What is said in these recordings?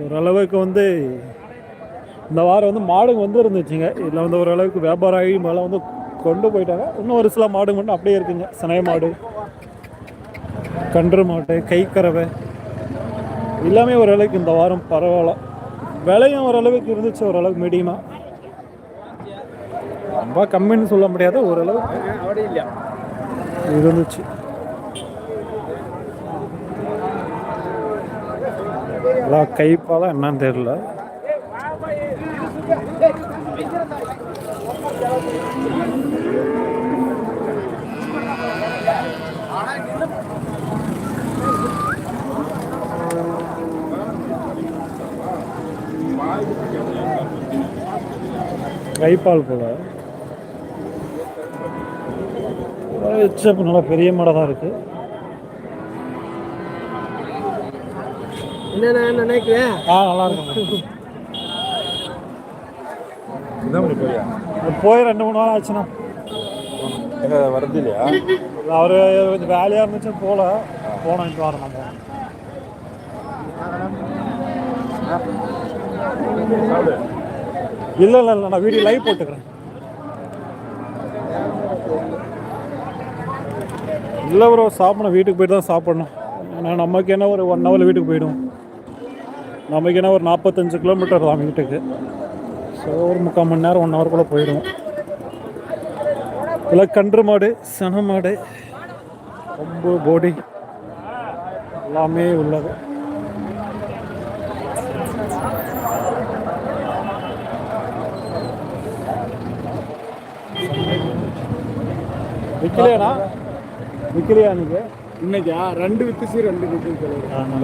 ஓரளவுக்கு வந்து இந்த வாரம் வந்து மாடுங்க வந்து இருந்துச்சுங்க. இதில் வந்து ஓரளவுக்கு வியாபாரம் ஆகி மேலே வந்து கொண்டு போயிட்டாங்க. இன்னும் ஒரு சில மாடுங்க மட்டும் அப்படியே இருக்குங்க. சனை மாடு கன்று மாடு கைக்கறவை எல்லாமே ஓரளவுக்கு இந்த வாரம் பரவாயில்ல. விலையும் ஓரளவுக்கு இருந்துச்சு ஓரளவுக்கு மீடியமாக ரொம்ப கம்மின்னு சொல்ல முடியாது ஓரளவுக்கு இருந்துச்சு. எல்லாம் கைப்பால என்னன்னு தெரியல கைப்பால் போல. எச்சப்பு நல்லா பெரிய மாடாக தான் இருக்குது என்ன நினைக்கிறேன் ஆ நல்லா இருக்கும் என்ன பண்ணி போறியா? போய் ரெண்டு மூணு வாரம் ஆச்சுண்ணா. என்ன வரது இல்லையா? அவர் கொஞ்சம் வேலையாக இருந்துச்சு போல. போனோம் இந்த வாரம் நம்ம. இல்லை இல்லை இல்லை நான் வீடியோ லைவ் போட்டுக்கிறேன். இல்லை ப்ரோ சாப்பிடணும். வீட்டுக்கு போயிட்டு தான் சாப்பிடணும். ஏன்னா நமக்கு என்ன ஒரு ஒன் ஹவரில் வீட்டுக்கு போயிடும். நமக்கு என்ன ஒரு நாற்பத்தஞ்சு கிலோமீட்டர் தான் வீட்டுக்கு. ஸோ ஒரு முக்கால் மணி நேரம் ஒன் ஹவர் கூட போயிடும் இல்லை கன்று மாடு சன மாடு ரொம்ப போடி எல்லாமே உள்ளது. விற்கலையாண்ணா விற்கலையா நீங்கள் இன்னைக்கா? ரெண்டு வித்துச்சு ரெண்டு வித்து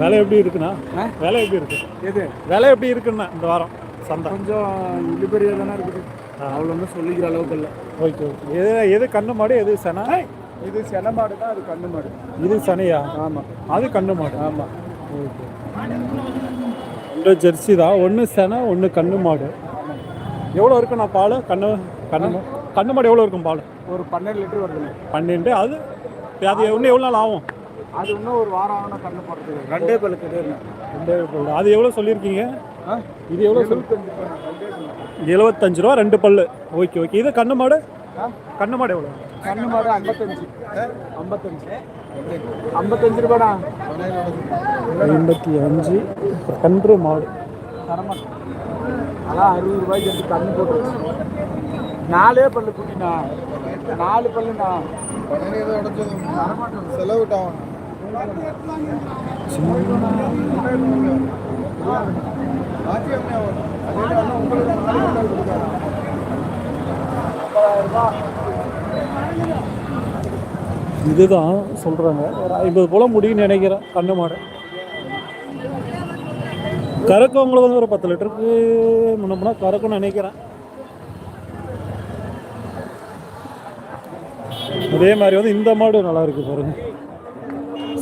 வேலை எப்படி இருக்குண்ணா? வேலை எப்படி இருக்கு? எது? வேலை எப்படி இருக்குண்ணா இந்த வாரம்? சந்தை. கொஞ்சம் இழுபறியாக தானே இருக்குது. அவ்வளோ ஒன்றும் சொல்லிக்கிற அளவுக்கு இல்லை. Okay okay. எது எது கண்ணு மாடு எது சனா? இது சென மாடு தான் அது கண்ணு மாடு. இது சனையா? ஆமாம் அது கண்ணு மாடு. ஆமாம் ஓகே. ரெண்டு ஜெர்சி தான். ஒன்று செனை ஒன்று கண்ணு மாடு. எவ்வளோ இருக்குண்ணா பால்? கண்ணு கண்ணு மா- கண்ணு மாடு எவ்வளோ இருக்கும் பால்? ஒரு பன்னெண்டு லிட்டர் வருதுண்ணே. பன்னெண்டு அது அது இன்னும் எவ்வளோ நாள் ஆகும்? அது இன்னும் ஒரு வாரம் ஆகணும் கண்ணு போடுறதுக்கு ரெண்டே பல்லு கிடையாது ரெண்டே பல்லு. அது எவ்வளோ சொல்லியிருக்கீங்க? ஆ? இது எவ்வளோ சொல் எழுபத்தஞ்சு ரூபா ரெண்டு பல்லு. Okay okay. இது கண்ணு மாடு? ஆ? கண்ணு மாடு எவ்வளோ? கண்ணு மாடு ஐம்பத்தஞ்சு. ஐம்பத்தஞ்சு. ஐம்பத்தஞ்சு ரூபாடா? ஐம்பத்தி அஞ்சு. கன்று மாடு. தரமாட்டேன். அதான் அறுபது ரூபாய்க்கு எடுத்து கண்ணு போட்டுருச்சு நாலே பல்லு குட்டிண்ணா. நாலு பல்லுண்ணா. செலவுட்டான் இதுதான் சொல்கிறாங்க ஒரு ஐம்பது போல் முடியும்னு நினைக்கிறேன் கண்ணு மாடு கறக்கவங்களுக்கு வந்து ஒரு பத்து லிட்டருக்கு முன்னப்பனா கறக்கும்னு நினைக்கிறேன். அதே மாதிரி வந்து இந்த மாடு நல்லா இருக்கு பாருங்க.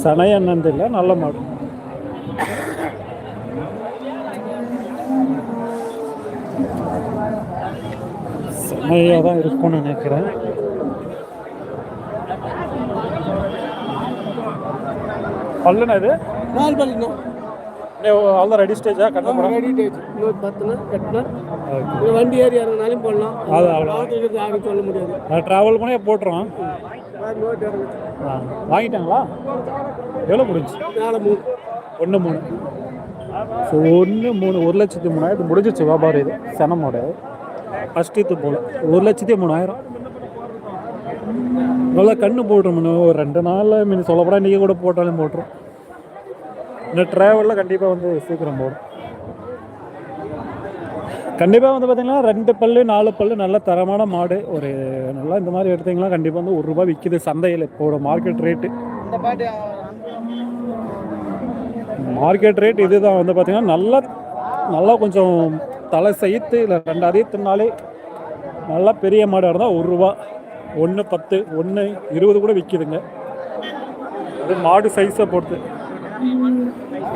சனை என்னன்னு இல்லை நல்ல மாடு. செமையாக தான் இருக்கும்னு நினைக்கிறேன். பல்லுண்ணா இது? நாலு பல்லுண்ணா. அவ்வளோ ரெடி ஸ்டேஜா கட்ட ரெடி டேட் இன்னொரு பத்துனா கட்டினா வண்டி ஏறி இறங்கினாலும் போடலாம். அது அவ்வளோ யாரும் சொல்ல முடியாது. ட்ராவல் பண்ணி போட்டுருவோம். வாங்கிட்டாங்களா? எவ்வளோ முடிஞ்சு? நாலு மூணு. ஒன்று மூணு. ஸோ ஒன்று மூணு ஒரு லட்சத்தி மூணாயிரம். முடிஞ்சிச்சு வியாபாரம் இது சனமோட. ஃபஸ்ட் இது போல். ஒரு லட்சத்தி மூணாயிரம். நல்லா கண்ணு போட்டுரும் ஒரு ரெண்டு நாளில் மீன் சொல்லப்படா நீங்கள் கூட போட்டாலும் போட்டுரும். இந்த ட்ராவலில் கண்டிப்பாக வந்து சீக்கிரம் போடும் கண்டிப்பாக வந்து பார்த்தீங்கன்னா ரெண்டு பல்லு நாலு பல்லு நல்ல தரமான மாடு ஒரு நல்லா இந்த மாதிரி எடுத்தீங்கன்னா கண்டிப்பாக வந்து ஒரு ரூபாய் விற்கிது சந்தையில். இப்போட மார்க்கெட் ரேட்டு மார்க்கெட் ரேட் இதுதான் வந்து பார்த்தீங்கன்னா நல்லா நல்லா கொஞ்சம் தலை செய்த்து இல்லை ரெண்டு அதிகத்தினாலே நல்லா பெரிய மாடாக இருந்தால் ஒரு ரூபா ஒன்று பத்து ஒன்று இருபது கூட விற்கிதுங்க அது மாடு சைஸை பொறுத்து.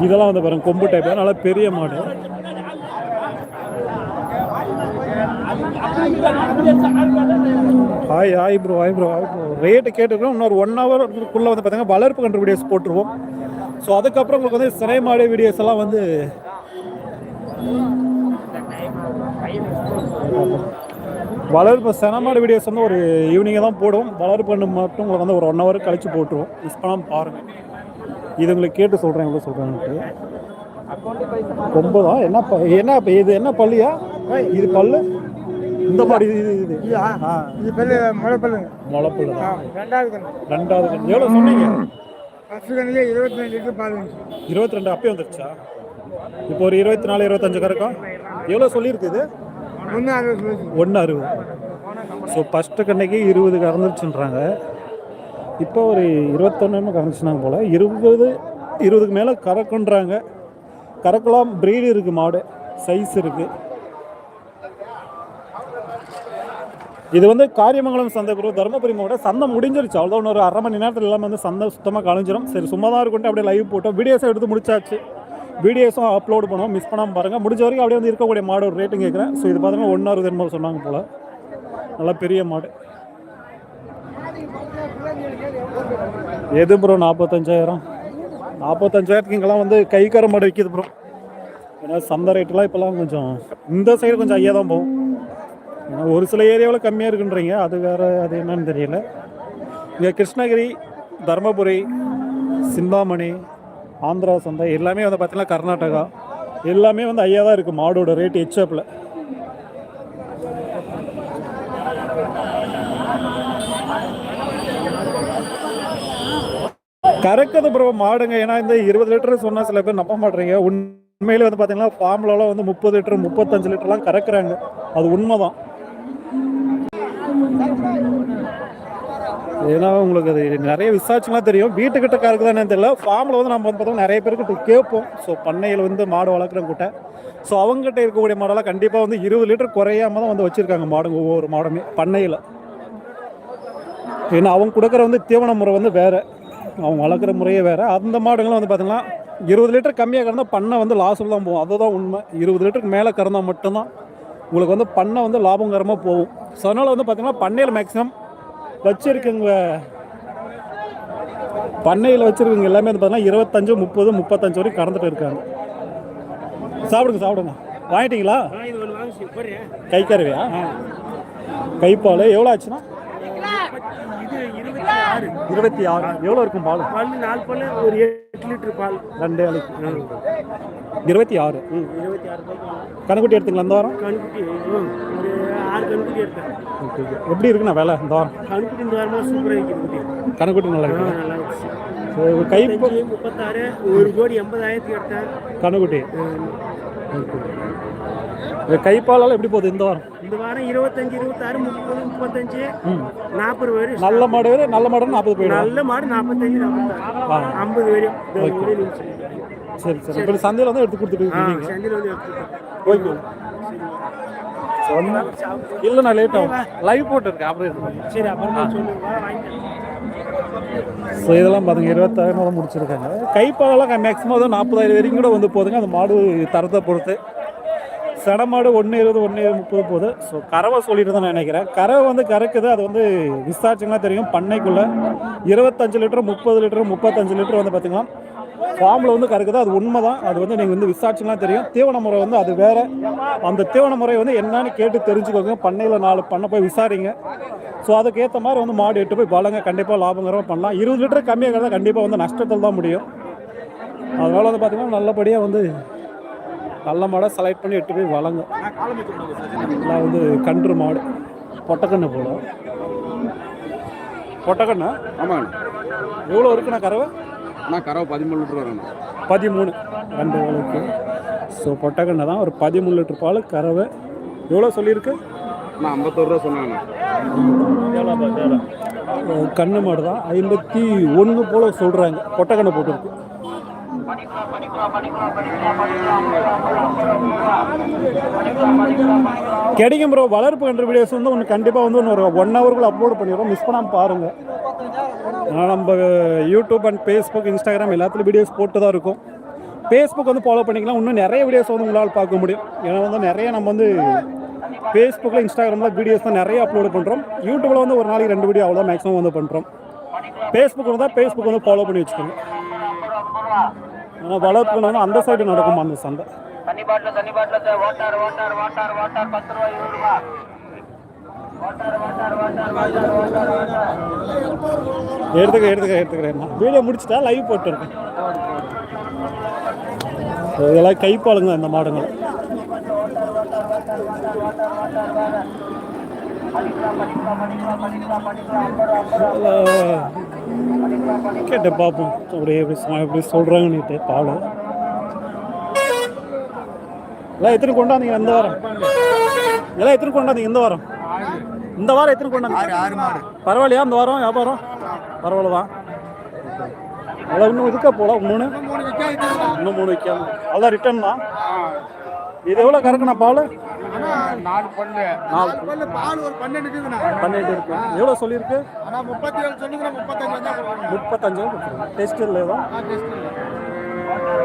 இதெல்லாம் வந்து பாருங்க கொம்பு டைப் நல்லா பெரிய மாடு. Hi hi bro hi bro hi bro rate கேட்டுருக்கோம் இன்னொரு ஒன் ஹவருக்குள்ளே வந்து பார்த்தீங்கன்னா வளர்ப்பு கன்று வீடியோஸ் போட்டுருவோம். ஸோ அதுக்கப்புறம் உங்களுக்கு வந்து சிறை மாடு வீடியோஸ் எல்லாம் வந்து வளர்ப்பு செனமாடு வீடியோஸ் வந்து ஒரு ஈவினிங்காக தான் போடுவோம். வளர்ப்பு பண்ணு மட்டும் உங்களுக்கு வந்து ஒரு ஒன் ஹவர் கழிச்சு போட்டுருவோம். மிஸ் பண்ணாமல் பாருங்கள் இது உங்களுக்கு கேட்டு சொல்கிறேன் எவ்வளோ சொல்கிறேன்ட்டு ரொம்ப தான் என்ன ப- என்ன இப்போ இது என்ன பள்ளியா? இது பல்லு? இந்த மாதிரி இது இது இது. இது பல்லு முளை பல்லுங்க முளைப்பல்லு ரெண்டாவது கண்ணு ரெண்டாவது கன்று. எவ்வளோ சொன்னீங்க? ஃபஸ்ட்டு கண்ணுலேயே இருபத்தி ரெண்டு லிட்டர் பால் இருபத்தி ரெண்டு அப்பயே வந்துருச்சா? இப்போ ஒரு இருபத்தி நாலு இருபத்தஞ்சு கறக்கும் எவ்வளோ சொல்லியிருக்கு இது? ஒன்று அறுபது ஒன்று அறுபது. ஸோ ஃபஸ்ட்டு கண்ணைக்கு இருபது கறந்துருச்சுன்றாங்க இப்போ ஒரு இருபத்தொன்னு கறந்துச்சுனாங்க போல். இருபது இருபதுக்கு மேலே கறக்குன்றாங்க. கறக்கலாம் ப்ரீடு இருக்குது மாடு. சைஸ் இருக்குது இது வந்து காரியமங்கலம் சந்தை குரு தருமபுரி மாவட்டம் சந்தை முடிஞ்சிருச்சு. அவ்வளோ ஒரு அரை மணி நேரத்தில் எல்லாமே வந்து சந்தை சுத்தமாக கழிஞ்சிரும் சரி சும்மா தான் இருக்குன்ட்டு அப்படியே லைவ் போட்டோம். வீடியோஸும் எடுத்து முடிச்சாச்சு. வீடியோஸும் அப்லோட் பண்ணுவோம். மிஸ் பண்ணாமல் பாருங்கள் முடிஞ்ச வரைக்கும் அப்படியே வந்து இருக்கக்கூடிய மாடு ஒரு ரேட்டிங் கேட்குறேன் ஸோ இது பார்த்தீங்கன்னா ஒன்று அறுபது என்பது சொன்னாங்க போல். நல்லா பெரிய மாடு. எது ப்ரோ நாற்பத்தஞ்சாயிரம் நாற்பத்தஞ்சாயிரத்துக்கு இங்கெல்லாம் வந்து கை கர மாடு விற்கிது ப்ரோ ஏன்னா சந்தை ரேட்டெலாம் இப்போல்லாம் கொஞ்சம் இந்த சைடு கொஞ்சம் ஐயா தான் போகும் ஏன்னா ஒரு சில ஏரியாவில் கம்மியாக இருக்குன்றீங்க. அது வேறு அது என்னன்னு தெரியல. இங்கே கிருஷ்ணகிரி தருமபுரி சிந்தாமணி ஆந்திரா சந்தை எல்லாமே வந்து பார்த்திங்கன்னா கர்நாடகா. எல்லாமே வந்து ஐயா தான் இருக்குது மாடோட ரேட் ஹெச்அப்பில் கறக்குது ப்ரோ மாடுங்க. ஏன்னா இந்த இருபது லிட்டர் சொன்னால் சில பேர் நம்ப மாட்டீங்க உண்மையிலே வந்து பார்த்தீங்கன்னா ஃபார்ம்லலாம் வந்து முப்பது லிட்டர் முப்பத்தஞ்சு லிட்டர்லாம் கறக்குறாங்க. அது உண்மைதான். ஏன்னா உங்களுக்கு அது நிறைய விசாரிச்சுலாம் தெரியும். வீட்டுக்கிட்ட கறக்குதானே தெரியல. ஃபார்மில் வந்து நம்ம வந்து பார்த்தோம்னா நிறைய பேருக்கு கேட்போம். ஸோ பண்ணையில் வந்து மாடு வளர்க்குறவங்கிட்ட ஸோ அவங்ககிட்ட இருக்கக்கூடிய மாடெல்லாம் கண்டிப்பாக வந்து இருபது லிட்டர் குறையாம தான் வந்து வச்சுருக்காங்க மாடுங்க ஒவ்வொரு மாடுமே பண்ணையில். ஏன்னா அவங்க கொடுக்குற வந்து தீவன முறை வந்து வேறு. அவங்க வளர்க்குற முறையே வேறு. அந்த மாடுங்களும் வந்து பார்த்தீங்கன்னா இருபது லிட்டர் கம்மியாக கறந்தால் பண்ணை வந்து லாஸில் தான் போகும். அதுதான் உண்மை. இருபது லிட்டருக்கு மேலே கறந்தால் மட்டும்தான் உங்களுக்கு வந்து பண்ணை வந்து லாபகரமாக போகும். ஸோ அதனால் வந்து பார்த்தீங்கன்னா பண்ணையில் மேக்ஸிமம் வச்சுருக்கவங்க பண்ணையில் வச்சுருக்கவங்க எல்லாமே வந்து பார்த்தீங்கன்னா இருபத்தஞ்சு முப்பது முப்பத்தஞ்சு வரைக்கும் கறந்துட்டு இருக்காங்க. சாப்பிடுங்க சாப்பிடுங்க. வாங்கிட்டீங்களா? கை கருவியா? கைப்பால் எவ்வளோ ஆச்சுன்னா? இருபத்தி ஆறு. எவ்வளோ இருக்கும் பால்? பல்லு நாலு பல்லு ஒரு எட்டு லிட்டர் பால். ரெண்டே அழைக்கு இருபத்தி ஆறு. இருபத்தி ஆறு கணக்குட்டி எடுத்துங்களா இந்த வாரம்? கணுக்குட்டி ஒரு ஆறு கணுக்குட்டி எடுத்தேன். ஓகே எப்படி இருக்குண்ணா வேலை இந்த வாரம்? கணுக்குட்டி இந்த வாரமாக சூப்பராக இருக்குது கணக்குட்டி நல்லா இருக்கு நல்லா ஸோ கை முப்பத்தாறு ஒரு கோடி எண்பதாயிரத்துக்கு எடுத்தேன். கணக்குட்டி கைப்பாலால் எப்படி போகுது இந்த வாரம்? இந்த வாரம் இருபத்தஞ்சு இருபத்தாறு முப்பது முப்பத்தஞ்சு நாற்பது வரும் நல்ல மாடு வேறு நல்ல மாடு நாற்பது போயிடும் நல்ல மாடு நாற்பத்தஞ்சு நாற்பத்தாறு. ஐம்பது வரையும். சரி சரி. இப்போ சந்தையில் வந்து எடுத்து கொடுத்துட்டு செந்தில் வந்து ஓகே. இல்லைண்ணா லேட் ஆகும். லைவ் போட்டுருக்கேன் அப்புறம். சரி ஸோ இதெல்லாம் பாருங்க இருபத்தாயிரம் தான் முடிச்சிருக்காங்க. கைப்பாலெல்லாம் மேக்ஸிமம் வந்து நாற்பதாயிரம் வரைக்கும் கூட வந்து போதுங்க. அந்த மாடு தரத்தை பொறுத்து. சடமாடு ஒன்று இருபது ஒன்று முப்பது போகுது. ஸோ கறவை சொல்லிட்டு தான் நான் நினைக்கிறேன். கறவை வந்து கறக்குது. அது வந்து விசாரிச்சிங்கன்னா தெரியும். பண்ணைக்குள்ளே இருபத்தஞ்சு லிட்டர் முப்பது லிட்டர் முப்பத்தஞ்சு லிட்டர் வந்து பார்த்திங்கன்னா ஃபார்மில் வந்து கறக்குது. அது உண்மை தான் அது வந்து நீங்கள் வந்து விசாரிச்சுன்னா தெரியும். தீவன முறை வந்து அது வேறு. அந்த தீவன முறை வந்து என்னன்னு கேட்டு தெரிஞ்சுக்கோங்க. பண்ணையில் நாலு பண்ணை போய் விசாரிங்க. ஸோ அதுக்கேற்ற மாதிரி வந்து மாடு எட்டு போய் பலங்க கண்டிப்பாக லாபகரமாக பண்ணலாம். இருபது லிட்டர் கம்மியாக கண்டிப்பாக வந்து நஷ்டத்தில் தான் முடியும். அதனால் வந்து பார்த்திங்கன்னா நல்லபடியாக வந்து நல்ல மாடை செலக்ட் பண்ணி எட்டு போய் வளங்க. எல்லாம் வந்து கன்று மாடு பொட்டக்கண்ணு போல பொட்டக்கண்ணு? ஆமாங்க. எவ்வளோ இருக்குண்ணா கறவை? அண்ணா கறவை பதிமூணு லிட்டர் வரும்ண்ணா. பதிமூணு. ரெண்டு வேலைக்கு ஸோ பொட்டக்கண்ணை தான் ஒரு பதிமூணு லிட்டர் பால் கறவை. எவ்வளோ சொல்லியிருக்கு? அண்ணா ஐம்பத்தோரு ரூபா சொன்னாங்கண்ணா. கண்ணு மாடு தான். ஐம்பத்தி ஒன்று போல் சொல்கிறாங்க பொட்டக்கண்ணை போட்டுருக்கு. கிடைக்கும் ப்ரோ வளர்ப்பு கன்று வீடியோஸ் வந்து ஒன்று கண்டிப்பாக வந்து இன்னொரு ஒன் ஹவருக்குள்ள அப்லோட் பண்ணிடுறோம். மிஸ் பண்ணாமல் பாருங்கள் ஏன்னா நம்ம யூடியூப் அண்ட் ஃபேஸ்புக் இன்ஸ்டாகிராம் எல்லாத்துலேயும் வீடியோஸ் போட்டு தான் இருக்கும். ஃபேஸ்புக் வந்து ஃபாலோ பண்ணிக்கலாம். இன்னும் நிறைய வீடியோஸ் வந்து உங்களால் பார்க்க முடியும். ஏன்னா வந்து நிறைய நம்ம வந்து ஃபேஸ்புக்கில் இன்ஸ்டாகிராமில் வீடியோஸ் தான் நிறைய அப்லோட் பண்ணுறோம் யூடியூப்பில் வந்து ஒரு நாளைக்கு ரெண்டு வீடியோ அவ்வளோ மேக்ஸிமம் வந்து பண்ணுறோம் ஃபேஸ்புக் தான் ஃபேஸ்புக் வந்து ஃபாலோ பண்ணி வச்சுக்கோங்க. ஆனால் வளர்ப்புன்னு வந்து அந்த சைடு நடக்குமா அந்த சந்தை? தண்ணி பாட்டில் தண்ணி பாட்டில் வாட்டார் வாட்டார் வாட்டார் வாட்டார். பத்து ரூபா இருபது ரூபா. வாட்டார் வாட்டார் வாட்டார் வாட்டார் வாட்டார் வாட்டார். எடுத்துக்க எடுத்துக்க எடுத்துக்கிறேன் வீடியோ முடிச்சிட்டா லைவ் போட்டுருக்கேன் இதெல்லாம் கைப்பாளுங்க இந்த மாடுங்கள் கேட்ட பார்ப்போம் அப்படியே எப்படி எப்படி சொல்கிறாங்கன்னுட்டு பால் எல்லாம் எத்தனை கொண்டாந்தீங்க இந்த வாரம்? எல்லாம் எத்தனை கொண்டாந்தீங்க இந்த வாரம்? இந்த வாரம் எத்தனை கொண்டாந்தீங்க? பரவாயில்லையா? இந்த வாரம் வியாபாரம்? பரவாயில்ல தான் அதான் இன்னும் இதுக்கா போல மூணு இன்னும் மூணு வைக்காம அதான் ரிட்டர்ன் தான் இது எவ்வளோ கறக்குண்ணா பால்? நாலு பல்லு. நாலு பல்லு பால் ஒரு பன்னெண்டு இருக்குதுண்ணா பன்னெண்டு இருக்கு. எவ்வளோ சொல்லியிருக்கு? ஆனா முப்பத்தி ஏழு சொல்லுங்க முப்பத்தஞ்சு டெஸ்ட்.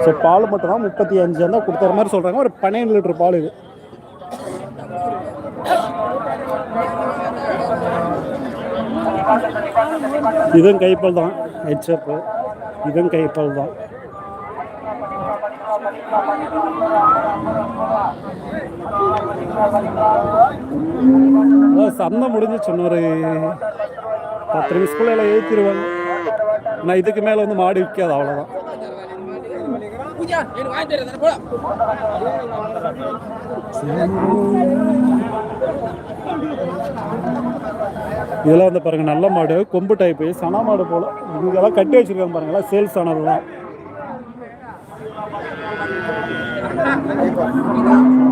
ஸோ பால் மட்டும் தான் முப்பத்தி அஞ்சு தான் கொடுத்துற மாதிரி சொல்கிறாங்க ஒரு பன்னெண்டு லிட்டர் பால் இது. இதுவும் கைப்பல் தான். ஹெச்எப்பு இதுவும் கைப்பல் தான். சந்தை முடிஞ்சிச்சு இன்னொரு பத்து நிமிஷத்துக்குள்ள எல்லாம் ஏற்றிடுவாங்க நான் இதுக்கு மேலே வந்து மாடு விற்காது அவ்வளோதான் இதெல்லாம் வந்து பாருங்க நல்ல மாடு. கொம்பு டைப்பு சனா மாடு போல. இங்கெல்லாம் கட்டி வச்சிருக்காங்க பாருங்களா சேல்ஸ் ஆனதுதான் உங்கள்கிட்ட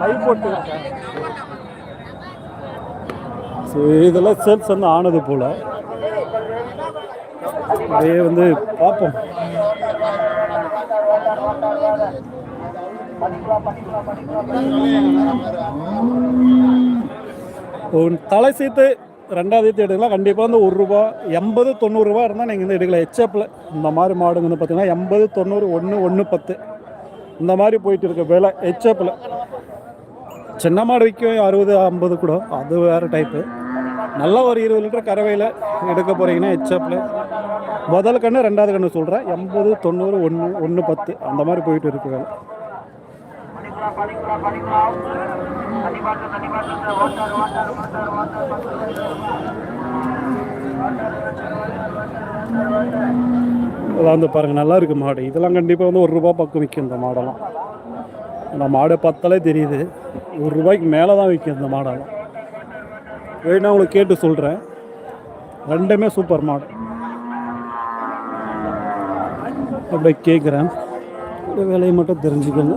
லைவ் போட்டு ஸோ இதெல்லாம் சேல்ஸ் வந்து ஆனது போல. அப்படியே வந்து பார்ப்போம். தலை சீத்து ரெண்டாவது ஈத்து எடுக்கலாம். கண்டிப்பாக வந்து ஒரு ரூபா எண்பது தொண்ணூறுரூவா இருந்தால் நீங்கள் வந்து எடுக்கலாம். ஹெச்எப்பில் இந்த மாதிரி மாடுங்க வந்து பார்த்தீங்கன்னா எண்பது தொண்ணூறு ஒன்று ஒன்று பத்து. இந்த மாதிரி போயிட்டு இருக்க விலை ஹெச்எப்பில் சின்ன மாடு விற்கும் அறுபது ஐம்பது கூட. அது வேறு டைப்பு நல்ல ஒரு இருபது லிட்டர் கறவையில் எடுக்க போகிறீங்கன்னா ஹெச்எப்பில் முதல் கண்ணு ரெண்டாவது கண்ணு சொல்கிறேன் எண்பது தொண்ணூறு ஒன்று ஒன்று பத்து. அந்த மாதிரி போயிட்டு இருக்கு வேலை. இதெல்லாம் வந்து பாருங்கள் நல்லா இருக்கு மாடு. இதெல்லாம் கண்டிப்பாக வந்து ஒரு ரூபா பக்கம் விற்கும் இந்த மாடெல்லாம். இந்த மாடு பத்தாலே தெரியுது. ஒரு ரூபாய்க்கு மேலே தான் விற்கும் இந்த மாடெல்லாம். வேணா உங்களுக்கு கேட்டு சொல்கிறேன் ரெண்டுமே சூப்பர் மாடு. அப்படியே கேட்குறேன். வேலையை விலையை மட்டும் தெரிஞ்சுக்கோங்க.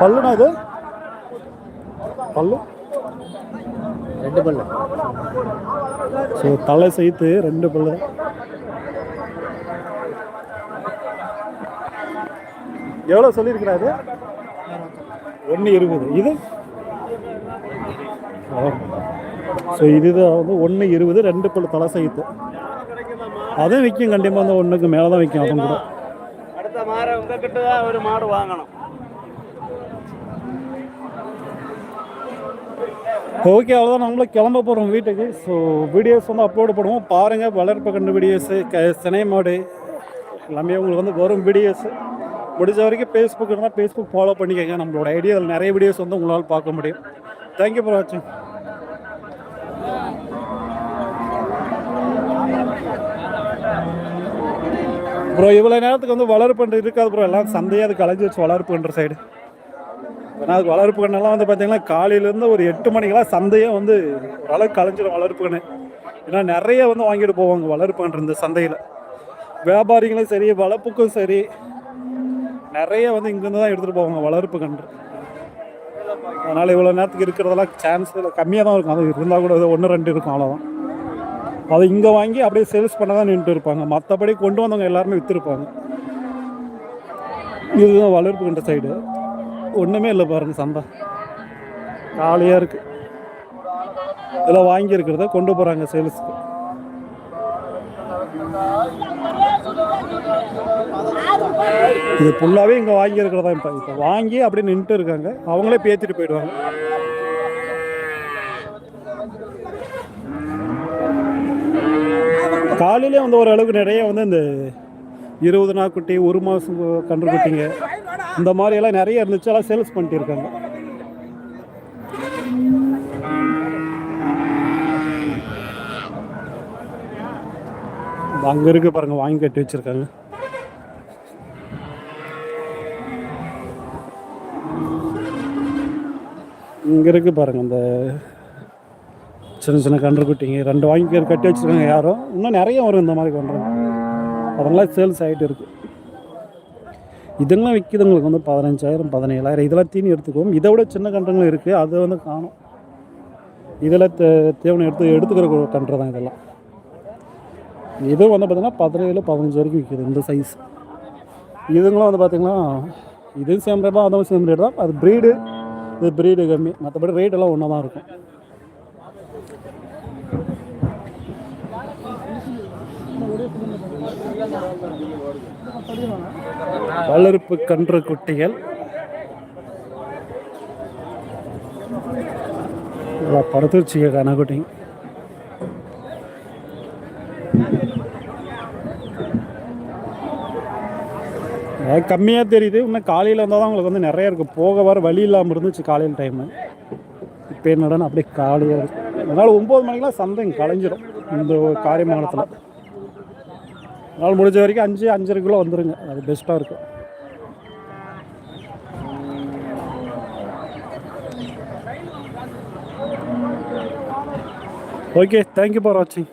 பல்லுனா இது? பல்லு? ரெண்டு பல்லு. ஸோ தலை சேர்த்து ரெண்டு பல்லு. எவ்வளோ சொல்லியிருக்கிறாரு ஒன்று இருபது. இது? ஸோ இதுதான் வந்து ஒன்று இருபது ரெண்டு பல்லு தலை சேர்த்து அதுவும் விற்கும் கண்டிப்பாக வந்து ஒன்றுக்கு மேலே தான் விற்கும் அதுவும் கூட. மாற தான் ஒரு மாடு வாங்கணும். ஓகே அவ்வளோதான் நம்மளும் கிளம்ப போகிறோம் வீட்டுக்கு. ஸோ வீடியோஸ் வந்து அப்லோடு பண்ணுவோம். பாருங்கள் வளர்ப்பு கண்டு வீடியோஸு க சினை மாடு. எல்லாமே உங்களுக்கு வந்து வரும் வீடியோஸு முடிஞ்ச வரைக்கும் ஃபேஸ்புக் இருந்தால் ஃபேஸ்புக் ஃபாலோ பண்ணிக்கோங்க. நம்மளோட ஐடியாவில் நிறைய வீடியோஸ் வந்து உங்களால் பார்க்க முடியும். தேங்க்யூ ஃபார் வாட்சிங் ப்ரோ இவ்வளோ நேரத்துக்கு வந்து வளர்ப்பு இருக்காது ப்ரோ. எல்லாம் சந்தையாக அது கலைஞ்சி வச்சு வளர்ப்புன்ற சைடு ஏன்னா அது வளர்ப்பு கண்ணெல்லாம் வந்து பார்த்தீங்கன்னா காலையிலேருந்து ஒரு எட்டு மணிக்கெல்லாம் சந்தையே வந்து ஓரளவுக்கு கலைஞ்சிடும் வளர்ப்பு கண்ணு. ஏன்னா நிறைய வந்து வாங்கிட்டு போவாங்க வளர்ப்பு கன்று இந்த சந்தையில். வியாபாரிகளும் சரி வளர்ப்புக்கும் சரி நிறைய வந்து இங்கேருந்து தான் எடுத்துகிட்டு போவாங்க வளர்ப்பு கன்று. அதனால் இவ்வளோ நேரத்துக்கு இருக்கிறதெல்லாம் சான்ஸ் கம்மியாக தான் இருக்கும். அது இருந்தால் கூட ஒன்று ரெண்டு இருக்கும் அவ்வளோதான் அதை இங்கே வாங்கி அப்படியே சேல்ஸ் பண்ண தான் நின்றுட்டு இருப்பாங்க மற்றபடி கொண்டு வந்தவங்க எல்லாருமே விற்றுருப்பாங்க இதுதான் வளர்ப்பு கொண்ட சைடு ஒன்றுமே இல்லை பாருங்க சந்தை காலியாக இருக்கு. இதெல்லாம் வாங்கியிருக்கிறத கொண்டு போகிறாங்க சேல்ஸுக்கு இது ஃபுல்லாகவே இங்கே வாங்கியிருக்கிறதா இப்போ. இப்போ வாங்கி அப்படியே நின்றுட்டு இருக்காங்க. அவங்களே பேத்திட்டு போயிடுவாங்க. காலையிலே வந்து ஓரளவுக்கு நிறைய வந்து இந்த இருபது நாள் குட்டி ஒரு மாதம் கன்று குட்டிங்க. இந்த மாதிரியெல்லாம் நிறைய இருந்துச்சு. எல்லாம் சேல்ஸ் பண்ணிட்டு இருக்காங்க அங்கே இருக்கு பாருங்க வாங்கி கட்டி வச்சுருக்காங்க. இங்கே இருக்கு பாருங்க இந்த சின்ன சின்ன கன்று குட்டிங்க. ரெண்டு வாங்கி கட்டி வச்சுருக்காங்க யாரும் இன்னும் நிறைய வரும் இந்த மாதிரி கன்று அதெல்லாம் சேல்ஸ் ஆகிட்டு இருக்குது இதெல்லாம் விற்கிதுங்களுக்கு வந்து பதினஞ்சாயிரம் பதினேழாயிரம். இதெல்லாம் தீனி எடுத்துக்குவோம். இதை விட சின்ன கன்றுங்களும் இருக்குது அது வந்து காணும். இதில் தே தேவனை எடுத்து எடுத்துக்கிற கன்று தான் இதெல்லாம். இது வந்து பார்த்திங்கன்னா பதினேழு பதினஞ்சு வரைக்கும் விற்கிது இந்த சைஸ் இதுங்களும் வந்து பார்த்திங்கன்னா இதுவும் சேம் ரேட் தான் அதுவும் சேம் ரேட் தான். அது ப்ரீடு இது ப்ரீடு கம்மி. மற்றபடி ரேட் எல்லாம் ஒன்றா தான் இருக்கும். வளர்ப்பு கன்று குட்டிகள். படுத்து வச்சுக்க கனகுட்டி. கம்மியாக தெரியுது. இன்னும் காலையில் வந்தால் தான் உங்களுக்கு வந்து நிறைய இருக்குது போக வர வழி இல்லாமல் இருந்துச்சு காலையில் டைமு இப்போ என்னடான்னு அப்படியே காலையாக இருக்குது அதனால் ஒம்பது மணிக்கெலாம் சந்தைங்க கலைஞ்சிடும் இந்த காரியமானத்தில் அதனால் முடிஞ்ச வரைக்கும் அஞ்சு அஞ்சரைக்குள்ளே வந்துருங்க. அது பெஸ்ட்டாக இருக்கும். ஓகே தேங்க்யூ ஃபார் வாட்சிங்